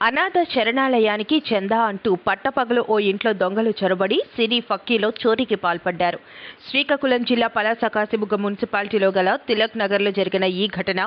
అనాథ శరణాలయానికి చందా అంటూ పట్టపగలు ఓ ఇంట్లో దొంగలు చొరబడి సినీ ఫక్కీలో చోరీకి పాల్పడ్డారు. శ్రీకాకుళం జిల్లా పలాస కాసిబుగ్గ మున్సిపాలిటీలో గల తిలక్ నగర్లో జరిగిన ఈ ఘటన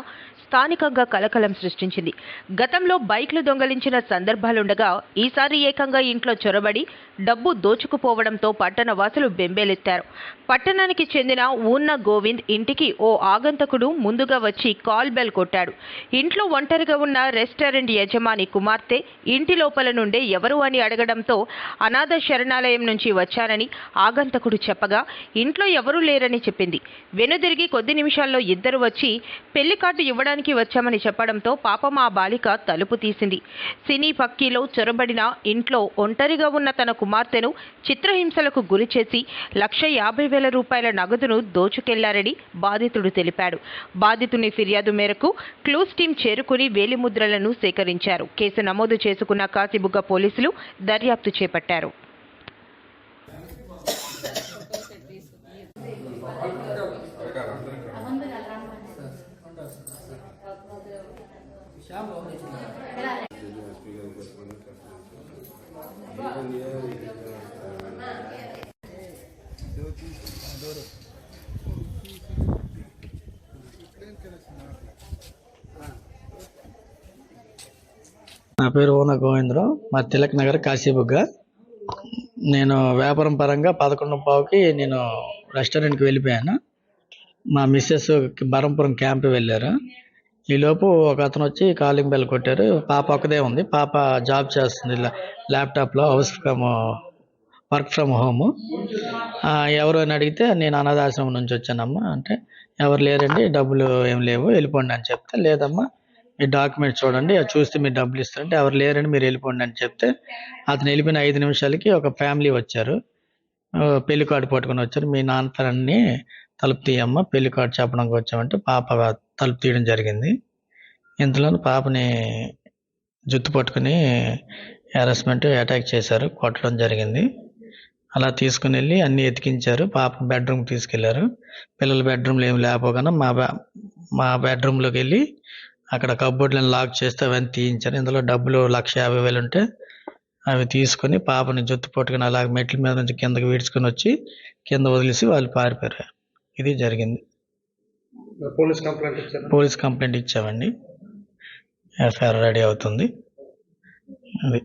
స్థానికంగా కలకలం సృష్టించింది. గతంలో బైక్లు దొంగలించిన సందర్భాలుండగా ఈసారి ఏకంగా ఇంట్లో చొరబడి డబ్బు దోచుకుపోవడంతో పట్టణ వాసులు బెంబేలెత్తారు. పట్టణానికి చెందిన ఊన్న గోవింద్ ఇంటికి ఓ ఆగంతకుడు ముందుగా వచ్చి కాల్ బెల్ కొట్టాడు. ఇంట్లో ఒంటరిగా ఉన్న రెస్టారెంట్ యజమాని కుమార్తె ఇంటి లోపల నుండే ఎవరు అని అడగడంతో అనాథ శరణాలయం నుంచి వచ్చానని ఆగంతకుడు చెప్పగా ఇంట్లో ఎవరూ లేరని చెప్పింది. వెనుదిరిగి కొద్ది నిమిషాల్లో ఇద్దరు వచ్చి పెళ్ళి కార్డు ఇవ్వడానికి వచ్చామని చెప్పడంతో పాపం ఆ బాలిక తలుపు తీసింది. సినీ పక్కీలో చొరబడిన ఇంట్లో ఒంటరిగా ఉన్న తన కుమార్తెను చిత్రహింసలకు గురి చేసి లక్ష యాభై వేల రూపాయల నగదును దోచుకెళ్ళారని బాధితుడు తెలిపాడు. బాధితుని ఫిర్యాదు మేరకు క్లూస్ టీం చేరుకుని వేలిముద్రలను సేకరించారు. కేసు నమోదు చేసుకున్న కాసిబుగ్గ పోలీసులు దర్యాప్తు చేపట్టారు. నా పేరు ఓన గోవిందరావు. మా తిలక్ నగర్ కాశీబుగ్గ. నేను వ్యాపారం పరంగా పదకొండు పావుకి నేను రెస్టారెంట్కి వెళ్ళిపోయాను. మా మిస్సెస్ బరంపురం క్యాంప్ వెళ్ళారు. ఈలోపు ఒక అతను వచ్చి కాలింగ్ బెల్ కొట్టారు. పాప ఒక్కదే ఉంది. పాప జాబ్ చేస్తుంది. ల్యాప్టాప్లో house from work from home. ఎవరు అని అడిగితే నేను అనాథాశ్రమం నుంచి వచ్చానమ్మా. అంటే ఎవరు లేరండి? డబ్బులు ఏం లేవు. వెళ్ళిపోండి అని చెప్తే లేదమ్మా. మీ డాక్యుమెంట్స్ చూడండి అది చూస్తే మీరు డబ్బులు ఇస్తారంటే ఎవరు లేరని మీరు వెళ్ళిపోండి అని చెప్తే అతను వెళ్ళిపోయిన ఐదు నిమిషాలకి ఒక ఫ్యామిలీ వచ్చారు. పెళ్ళి కార్డు పట్టుకుని వచ్చారు. మీ నాన్న తలుపు తీయమ్మ పెళ్ళి కార్డు చెప్పడానికి వచ్చామంటే పాప తలుపు తీయడం జరిగింది. ఇంతలో పాపని జుత్తు పట్టుకుని హెరాస్మెంట్ అటాక్ చేశారు కొట్టడం జరిగింది. అలా తీసుకుని వెళ్ళి అన్నీ ఎతికించారు. పాప బెడ్రూమ్కి తీసుకెళ్ళారు. పిల్లల బెడ్రూమ్లో ఏమి లేకపోగానే మా బె- మా బెడ్రూమ్లోకి వెళ్ళి అక్కడ కబోర్డ్లను లాక్ చేస్తే అవన్నీ తీయించారు ఇందులో డబ్బులు లక్ష యాభై వేలు ఉంటే అవి తీసుకొని పాపని జుత్తు పట్టుకుని అలా మెట్ల మీద నుంచి కిందకి వీడ్చుకొని వచ్చి కింద వదిలేసి వాళ్ళు పారిపోయారు. ఇది జరిగింది. పోలీస్ కంప్లైంట్ ఇచ్చారు? పోలీస్ కంప్లైంట్ ఇచ్చామండి. ఎఫ్ఐఆర్ రెడీ అవుతుంది. అది.